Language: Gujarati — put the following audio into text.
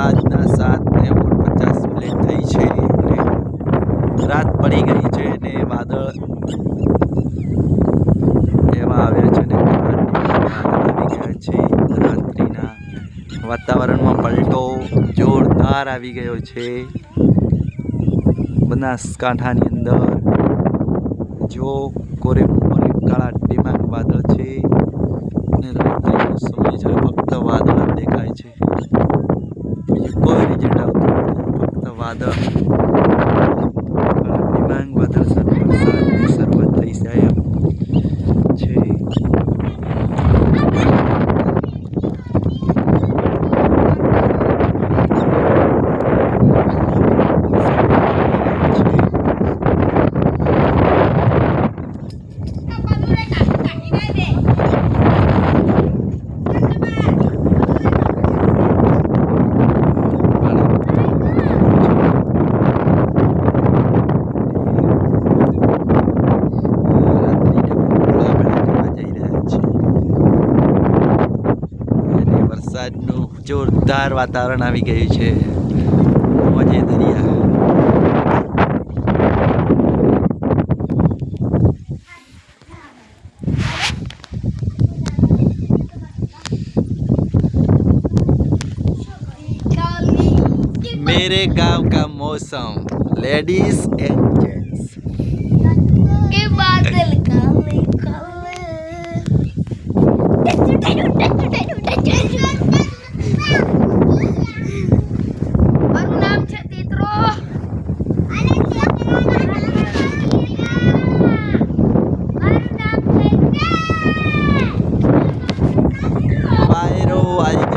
સાંજના સાત ને ઓગણપચાસ મિનિટ થઈ છે ને રાત પડી ગઈ છે ને વાદળ એવા આવ્યા છે ને આવી ગયા છે. રાત્રિના વાતાવરણમાં પલટો જોરદાર આવી ગયો છે. બનાસકાંઠાની અંદર જો કોરે કાળા ડિમાગ વાદળ છે ને રાત્રિનો સમય છે ફક્ત વાદળ જ દેખાય છે બીજું કોઈ રિઝલ્ટ આવતું નથી ફક્ત વાદળ કાળા ડિમાગ વાદળ સાથે વરસાદની શરૂઆત થઈ જાય એમ છે અને વરસાદનું જોરદાર વાતાવરણ આવી ગયું છે મોજે દરિયા मेरे गांव का मौसम लेडीज एंड जेंट्स છે વાયરો આવી ગયો છે ફૂલ